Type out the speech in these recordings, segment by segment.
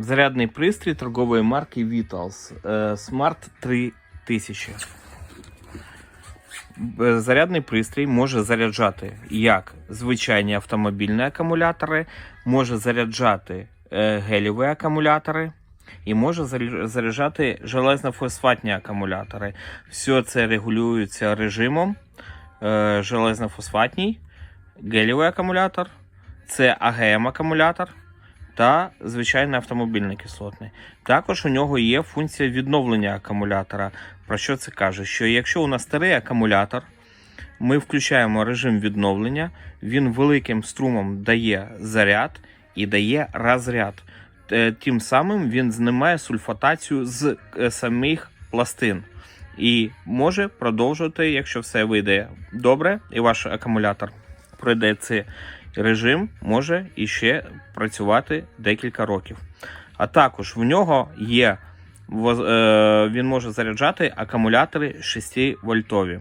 Зарядний пристрій торгової марки Vitals е, Smart 3000. Е, Зарядний пристрій може заряджати як звичайні автомобільні акумулятори, може заряджати е, гелєві акумулятори і може заряджати железно-фосфатні акумулятори. Все це регулюється режимом железно-фосфатній, гелєвий акумулятор, це АГМ акумулятор та звичайний автомобільний кислотний. Також у нього є функція відновлення акумулятора. Про що це каже? Що якщо у нас старий акумулятор, ми включаємо режим відновлення, він великим струмом дає заряд і дає розряд. Е, Тим самим він знімає сульфатацію з е, самих пластин і може продовжувати, якщо все вийде добре, і ваш акумулятор пройде цей режим, може іще працювати декілька років. А також в нього є е, він може заряджати акумулятори 6 вольтові.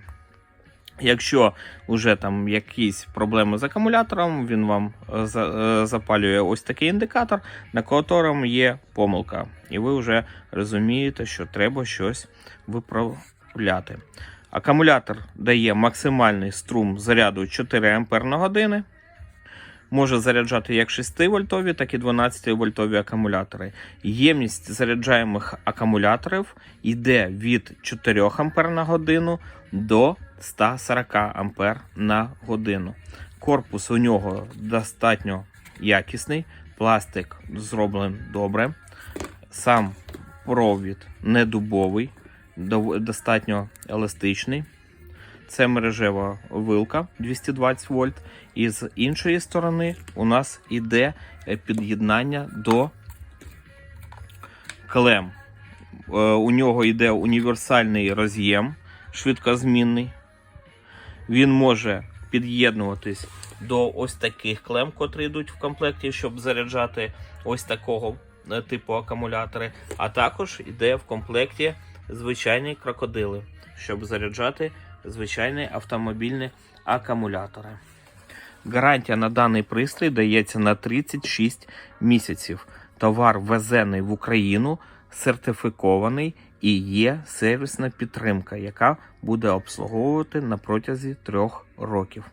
Якщо вже там якісь проблеми з акумулятором, він вам е, е, запалює ось такий індикатор, на котрому є помилка. І ви вже розумієте, що треба щось виправляти. Акумулятор дає максимальний струм заряду 4 Ампер на години. Може заряджати як 6 вольтові, так і 12 вольтові акумулятори. Ємність заряджаємих акумуляторів йде від 4 Ампер на годину до 140 Ампер на годину. Корпус у нього достатньо якісний, пластик зроблений добре. Сам провід не дубовий, достатньо еластичний. Це мережева вилка 220 вольт. І з іншої сторони у нас іде е, під'єднання до клем. Е, У нього йде універсальний роз'єм швидкозмінний. Він може під'єднуватись до ось таких клем, котрі йдуть в комплекті, щоб заряджати ось такого е, типу акумулятори. А також йде в комплекті звичайні крокодили, щоб заряджати звичайні автомобільні акумулятори. Гарантія на даний пристрій дається на 36 місяців. Товар ввезений в Україну, сертифікований і є сервісна підтримка, яка буде обслуговувати на протязі трьох років.